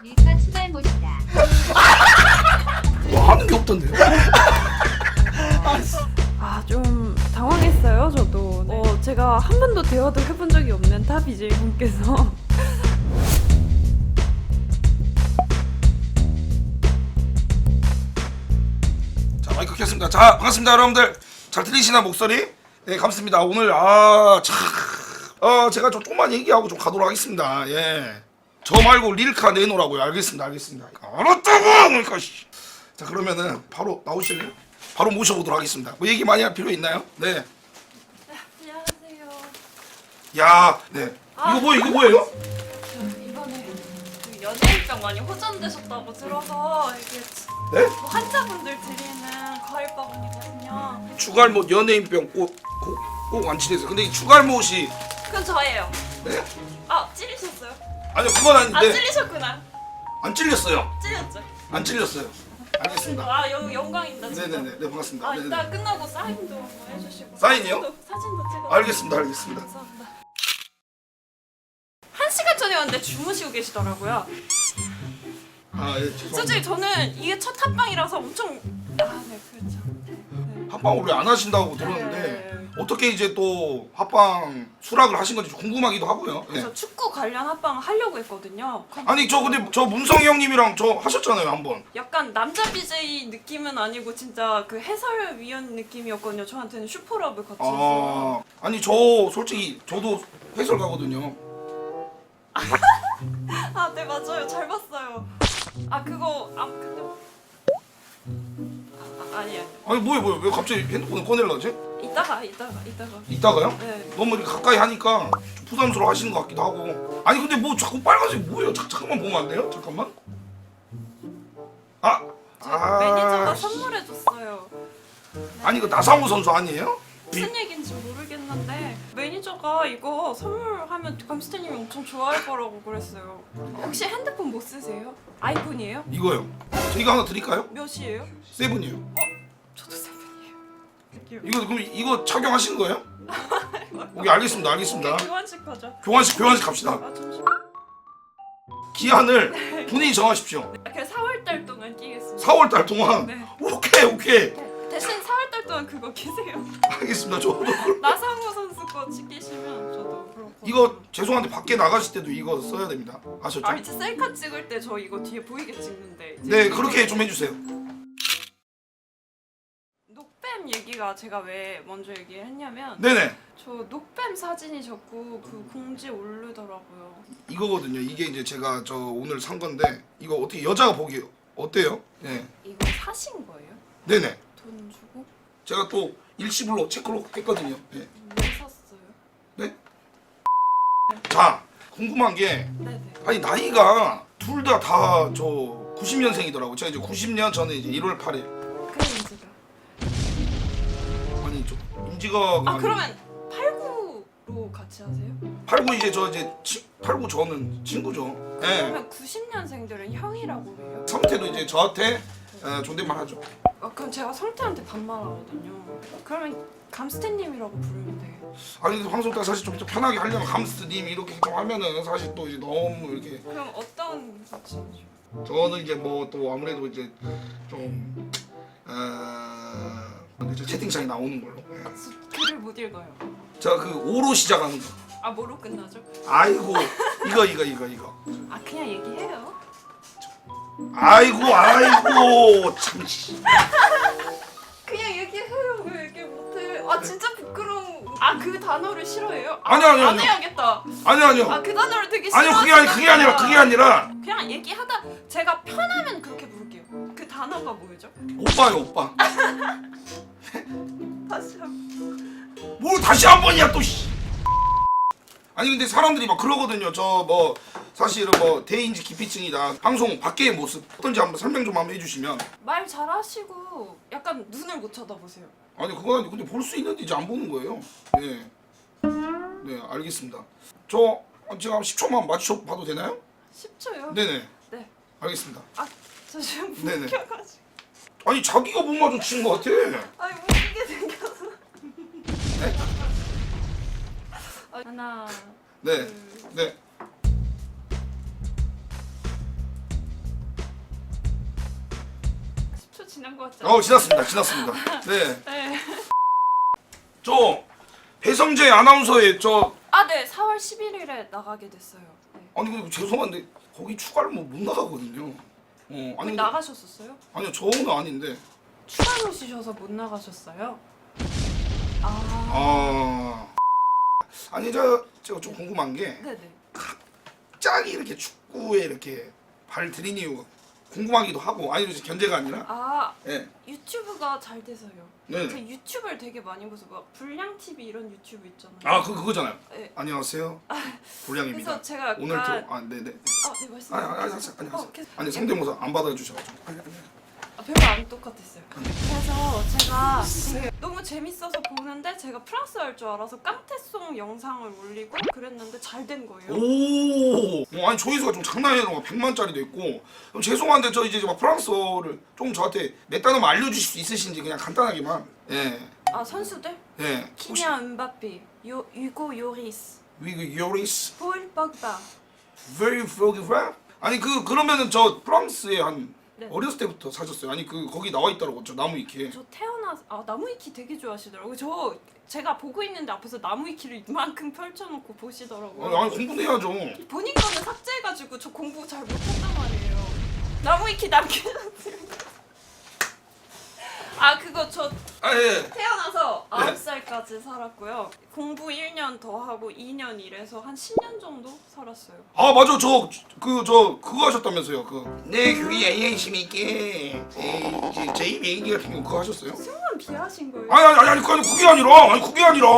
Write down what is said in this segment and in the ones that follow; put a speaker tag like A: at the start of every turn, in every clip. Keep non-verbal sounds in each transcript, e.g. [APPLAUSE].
A: 밀카 추발 못이다.
B: 뭐 하는 게 없던데요?
C: 아 좀 당황했어요 저도 어 제가 한 번도 대화도 해본 적이 없는 타 BJ 분께서
B: 자 마이크 켰습니다. 자 반갑습니다 여러분들. 잘 들리시나 목소리? 네 감사합니다. 오늘 아참 어, 제가 좀 조금만 얘기하고 좀 가도록 하겠습니다. 예. 저 말고 릴카 내놓으라고요. 알겠습니다. 알겠습니다. 알았다고! 그러니까 씨. 자 그러면은 바로 나오실래요? 바로 모셔보도록 하겠습니다. 뭐 얘기 많이 할 필요 있나요? 네.
C: 안녕하세요
B: 야, 네. 이거 뭐 이거 뭐예요?
C: 이번에 그 연예인병 많이 호전되셨다고 들어서 이게
B: 네?
C: 뭐 환자분들 드리는 과일 바구니거든요
B: 추갈못 연예인병 꼭꼭 완치돼서 근데 이 추갈못이
C: 그건 저예요
B: 네?
C: 아 찔리셨어요?
B: 아니요 그건
C: 안
B: 아닌데
C: 찔리셨구나
B: 안 찔렸어요.
C: 찔렸죠?
B: 안 찔렸어요. 알겠습니다.
C: 아 영, 영광입니다 진짜
B: 네네네, 네 반갑습니다.
C: 아
B: 네네.
C: 이따 끝나고 사인도 한번 해주시고
B: 사인이요?
C: 사진도, 사진도 찍어
B: 알겠습니다, 알겠습니다.
C: 감사합니다 한 시간 전에 왔는데 주무시고 계시더라고요
B: 아, 예, 죄송합니다.
C: 솔직히 저는 이게 첫 합방이라서 엄청 아 네 그렇죠 네.
B: 합방 원래 안 하신다고 들었는데
C: 네.
B: 어떻게 이제 또 합방 수락을 하신 건지 궁금하기도 하고요. 예.
C: 그래서 축구 관련 합방을 하려고 했거든요
B: 아니 저 근데 저 문성희 형님이랑 저 하셨잖아요 한번.
C: 약간 남자 BJ 느낌은 아니고 진짜 그 해설위원 느낌이었거든요 저한테는 슈퍼럽을 같이 해서
B: 아 아니 저 솔직히 저도 해설 가거든요. [LAUGHS]
C: 아, 네 맞아요. 잘 봤어요. 아 그거 아 근데 아, 아 아니
B: 뭐야 뭐야 왜 갑자기 핸드폰을 꺼내려고 하지?
C: 이따가 이따가 이따가.
B: 이따가요?
C: 네.
B: 너무 이렇게 가까이 하니까 좀 부담스러워 하시는 것 같기도 하고 아니 근데 뭐 자꾸 빨간색 뭐예요? 자, 잠깐만 보면 안 돼요? 잠깐만 아!
C: 제가 매니저가
B: 씨.
C: 선물해 줬어요.
B: 아니 이거 나상호 선수 아니에요?
C: 무슨 얘기인지 모르겠는데 매니저가 이거 선물하면 감스테님이 엄청 좋아할 거라고 그랬어요. 혹시 핸드폰 못 쓰세요? 아이폰이에요?
B: 이거요 저 이거 하나 드릴까요?
C: 몇이에요?
B: 세븐이요
C: 세븐
B: 이거 그럼 이거 착용하신 거예요? [LAUGHS] 오케이 알겠습니다 알겠습니다
C: 교환식 하자.
B: 교환식 교환식 갑시다
C: 아 잠시만.
B: 기한을 본인이 정하십시오
C: 그 4월 달 동안 끼겠습니다.
B: 4월 달 동안
C: 네.
B: 오케이 오케이
C: 대신 4월 달 동안 그거 끼세요.
B: 알겠습니다 저도 그- [LAUGHS]
C: 나상호 선수 거 찍히시면 저도 그렇고
B: 이거 죄송한데 밖에 나가실 때도 이거 써야 됩니다 아셨죠?
C: 아 이제 셀카 찍을 때 저 이거 뒤에 보이게 찍는데 이제
B: 네 그렇게 좀 해주세요
C: 얘기가 제가 왜 먼저 얘기를 했냐면
B: 네네
C: 저 녹뱀 사진이 자꾸 그 공지에 오르더라고요
B: 이거거든요. 이게 이제 제가 저 오늘 산 건데 이거 어떻게 여자가 보기 어때요? 네,
C: 이거 사신 거예요?
B: 네네.
C: 돈 주고?
B: 제가 또 일시불로 체크로 했거든요. 네.
C: 왜 샀어요?
B: 네? 자 궁금한 게
C: 네네
B: 아니 나이가 둘 다 다 저 90년생이더라고. 제가 이제 90년 저는 이제 1월 8일. 저 임지가
C: 아 그러면 89로 같이 하세요?
B: 89 이제 저 이제 치, 89 저는 친구죠. 네.
C: 그러면 90년생들은 형이라고 해요?
B: 성태도 이제 저한테 어, 존댓말 하죠.
C: 아, 그럼 제가 성태한테 반말하거든요 그러면 감스테님이라고 부르면 돼요
B: 아니 근데 방송 때 사실 좀, 좀 편하게 하려면 감스트님 이렇게 좀 하면은 사실 또 이제 너무 이렇게
C: 그럼 어떤 사진이죠?
B: 저는 이제 뭐 또 아무래도 이제 좀 어, 이제 채팅창에 나오는 걸로. 예.
C: 글을 못 읽어요.
B: 제가 그 오로 시작하는 거.
C: 아 뭐로 끝나죠?
B: 아이고 이거 이거 이거 이거.
C: 아 그냥 얘기해요.
B: 아이고 아이고 참. 씨.
C: 그냥 얘기해요. 왜 얘기 못해? 아 진짜 부끄러워. 아그 단어를 싫어해요? 아,
B: 아니요, 아니요,
C: 안
B: 아니요.
C: 해야겠다.
B: 아니 아니요.
C: 아 그 단어를 되게 싫어.
B: 아니요 그게 아니 그게 아니라 그게 아니라
C: 그냥 얘기하다 제가 편하면 그렇게 부를게요. 그 단어가 뭐였죠?
B: 오빠요 오빠. [LAUGHS]
C: 다시 한.
B: 뭘 다시 한 번이야 또. 씨. 아니 근데 사람들이 막 그러거든요. 저 뭐 사실은 뭐 대인지 기피증이다. 방송 밖의 모습 어떤지 한번 설명 좀 한번 해주시면.
C: 말 잘하시고 약간 눈을 못 쳐다보세요.
B: 아니 그건 아니 근데 볼 수 있는데 이제 안 보는 거예요. 네. 네 알겠습니다. 저 제가 한 10초만 맞춰 봐도 되나요?
C: 10초요?
B: 네네.
C: 네.
B: 알겠습니다.
C: 저 지금
B: 네네.
C: 웃겨가지고.
B: 아니 자기가 못 마주치는 것 같아.
C: 하나.
B: 네.
C: 둘.
B: 네.
C: 초 지난 것 같죠?
B: 어 지났습니다. 지났습니다. 네. [LAUGHS]
C: 네.
B: 저 배성재 아나운서의 저
C: 아, 네. 4월 11일에 나가게 됐어요. 네.
B: 아니 근데 죄송한데 거기 추가로 뭐못 나가거든요. 어, 아니
C: 나가셨었어요?
B: 아니요 저는 아닌데.
C: 출연 오셔서 못 나가셨어요? 아.
B: 아 아니 저 제가 좀 궁금한 게
C: 네네.
B: 갑자기 이렇게 축구에 이렇게 발 들인 이유가 궁금하기도 하고 아니 견제가 아니라
C: 아,
B: 예
C: 유튜브가 잘 돼서요.
B: 네.
C: 저 유튜브를 되게 많이 보서 막 불량 TV 이런 유튜브 있잖아요.
B: 아 그 그거잖아요.
C: 네.
B: 안녕하세요 [LAUGHS] 불량입니다.
C: 그래서 제가 약간
B: 오늘 또 아 네 네
C: 아, 네 말씀.
B: 아니 아니 아니 안녕하세요.
C: 어, 계속-
B: 아니 성대모사 안 받아 주셔 가지고 아니 아니
C: 아, 별로 안 똑같았어요. 그래서 제가 너무 재밌어서 보는데 제가 프랑스 할줄 알아서 깡패송 영상을 올리고 그랬는데 잘 된 거예요.
B: 오, 어, 아니 조회수가 좀 장난이 아니라 100만짜리도 있고. 그럼 죄송한데 저 이제 막 프랑스어를 좀 저한테 몇 단어만 알려주실 수 있으신지 그냥 간단하게만. 예,
C: 아 선수들?
B: 예.
C: 키냐 은바페, 요 유고 요리스,
B: 위그 요리스.
C: 폴 뻑바.
B: very very well 아니 그 그러면은 저 프랑스에 한
C: 네.
B: 어렸을 때부터 사셨어요 아니 그 거기 나와 있더라고 저 나무 위키에
C: 저 태어나서 아 나무위키 되게 좋아하시더라고요. 저 제가 보고 있는데 앞에서 나무위키를 이만큼 펼쳐놓고 보시더라고요.
B: 아니, 아니 공부해야죠
C: 본인 거는 삭제해가지고 저 공부 잘 못했단 말이에요. 나무위키 남겨놨어요. 아 그거 저
B: 아 예.
C: 태어나서
B: 네.
C: 9살까지 살았고요. 공부 1년 더 하고 2년 일해서 한 10년 정도 살았어요.
B: 아 맞아 저 그 저 그거 하셨다면서요 그내 교회 AA심 있게 이제 제 얘기 같은 거 그거 하셨어요?
C: 승무원 비하신 거예요?
B: 아니 아니 아니 그게 그게 아니라 아니 그게 아니라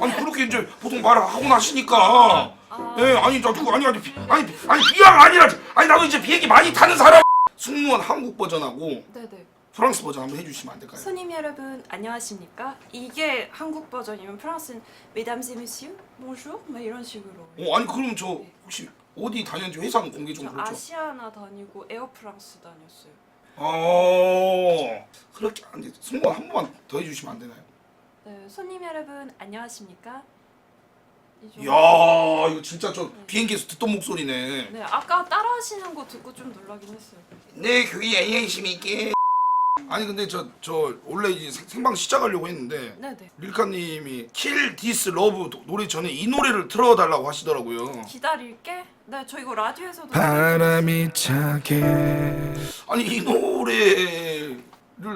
B: 아니 그렇게 이제 보통 말을 하고 나시니까
C: 아.
B: 예 아니 저 누구 아니 아니 비- 아니 아니 비하가 아니라 아니 나도 이제 비행기 많이 타는 사람 승무원 한국 버전하고
C: 네네.
B: 프랑스 버전 한번 해주시면 안 될까요?
C: 손님 여러분 안녕하십니까? 이게 한국 버전이면 프랑스는 Mesdames et Messieurs, bonjour 막 이런 식으로.
B: 어 아니 그럼 저 혹시 어디 다녔는지 회사는 공개 좀
C: 저
B: 그렇죠?
C: 아시아나 다니고 에어프랑스 다녔어요.
B: 어 그렇게 안 돼. 승무원 한 번만 더 해주시면 안 되나요?
C: 네, 손님 여러분 안녕하십니까? 이 정도.
B: 이야 이거 진짜 저 비행기에서 듣던 목소리네.
C: 네, 아까 따라 하시는 거 듣고 좀 놀라긴 했어요.
B: 내 교회 AA심 있게. 아니 근데 저 저 원래 이제 생- 생방 시작하려고 했는데
C: 네네.
B: 릴카님이 킬 디스 러브 노래 전에 이 노래를 틀어달라고 하시더라고요.
C: 기다릴게. 네, 저 이거 라디오에서도
B: 바람이 차게. 아니 이 노래를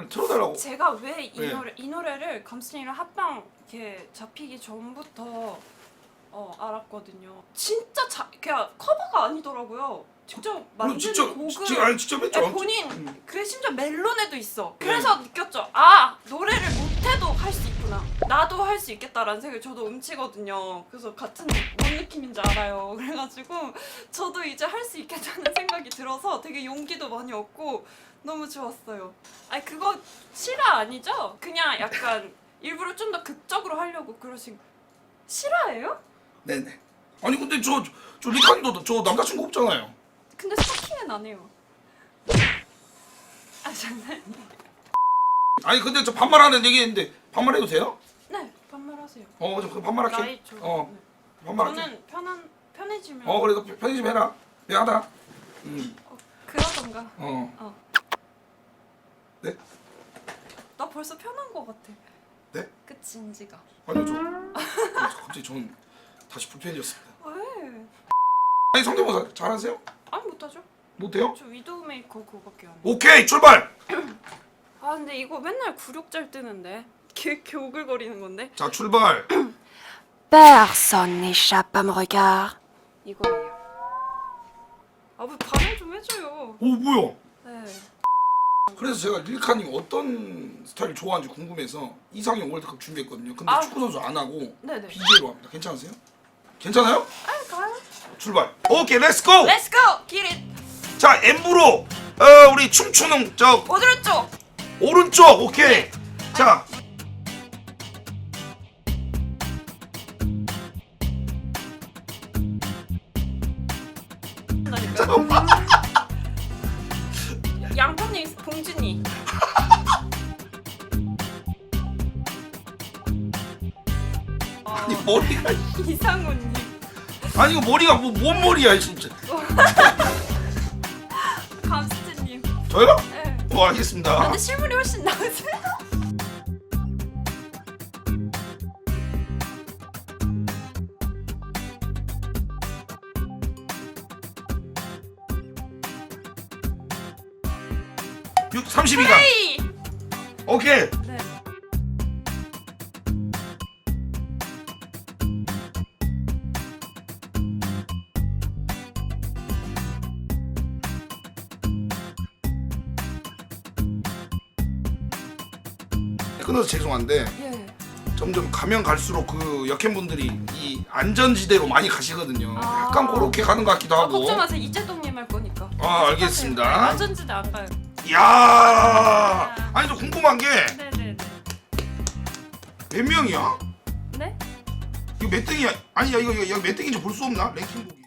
B: 틀어달라고.
C: 제가 왜 이
B: 네.
C: 노래 이 노래를 감스님이랑 합방 이렇게 잡히기 전부터 어 알았거든요. 진짜 자 그냥 커버가 아니더라고요. 직접
B: 물론
C: 만든
B: 직접
C: 곡을
B: 직접 아니 직접 했죠.
C: 아니, 본인
B: 음.
C: 그래 심지어 멜론에도 있어.
B: 네.
C: 그래서 느꼈죠. 아 노래를 못해도 할 수 있구나. 나도 할 수 있겠다라는 생각이 저도 음치거든요. 그래서 같은 뭔 느낌인지 알아요. [LAUGHS] 그래가지고 저도 이제 할 수 있겠다는 [LAUGHS] 생각이 들어서 되게 용기도 많이 얻고 너무 좋았어요. 아니 그거 실화 아니죠? 그냥 약간 일부러 좀 더 극적으로 하려고 그러신 실화예요?
B: 네네. 아니 근데 저저 리카님도 저 남자친구 없잖아요.
C: 근데 스토킹은 안 해요. 아 장난.
B: 아니 근데 저 반말하는 얘기했는데 반말해도 돼요?
C: 네 반말하세요.
B: 어, 저 그럼 반말할게.
C: 나이 좀.
B: 어,
C: 네.
B: 반말할게.
C: 저는 편한 편해지면
B: 어, 그래도 편히 좀 해라. 미안하다. 음,
C: 그러던가.
B: 어,
C: 어.
B: 네?
C: 나 벌써 편한 거 같아.
B: 네?
C: 그치 인지가.
B: 아니요 저 갑자기 전 다시 불편해졌습니다.
C: 왜?
B: 아니 성대모사 잘하세요?
C: 못하죠.
B: 못해요?
C: 저 위도우 메이커 그거밖에 안 해.
B: 오케이 출발.
C: 아 근데 이거 맨날 구력잘 뜨는데. 개, 개 오글거리는 건데.
B: 자 출발.
A: Personne n'échappe à mon regard.
C: 이거예요. 아뭐 반응 좀 해줘요.
B: 오 뭐야?
C: 네.
B: 그래서 제가 릴카님 어떤 스타일 좋아하는지 궁금해서 이상형 월드컵 준비했거든요. 근데
C: 아.
B: 축구 선수 안 하고
C: 네네.
B: BJ로 합니다. 괜찮으세요? 괜찮아요?
C: 아.
B: 출발. 오케이 렛츠 고.
C: Go. Get it.
B: 자 엠브로 어, 우리 춤추는 저
C: 오른쪽.
B: 오른쪽 오케이. 자 잠깐만. [LAUGHS]
C: 양파님 봉준이.
B: 아니 머리가
C: 이상훈님.
B: 아니 이거 머리가 뭐 뭔 머리야 진짜. [LAUGHS]
C: 감스트님.
B: 저요?
C: 네.
B: 어 알겠습니다.
C: 근데 실물이 훨씬 나으세요?
B: 육 32강.
C: 헤이!
B: 오케이.
C: 네.
B: 끊어서 죄송한데
C: 예.
B: 점점 가면 갈수록 그 역행분들이 이 안전지대로 많이 가시거든요.
C: 아.
B: 약간 그렇게 가는 것 같기도
C: 아,
B: 하고.
C: 걱정마세요. 이재동님 할 거니까.
B: 아, 알겠습니다.
C: 네, 안전지대 안 가요.
B: 야, 아니 저 궁금한 게 몇
C: 네네네.
B: 명이야?
C: 네?
B: 이거 몇 등이야? 아니 야 이거 이거 몇 등인지 볼 수 없나? 랭킹 보기.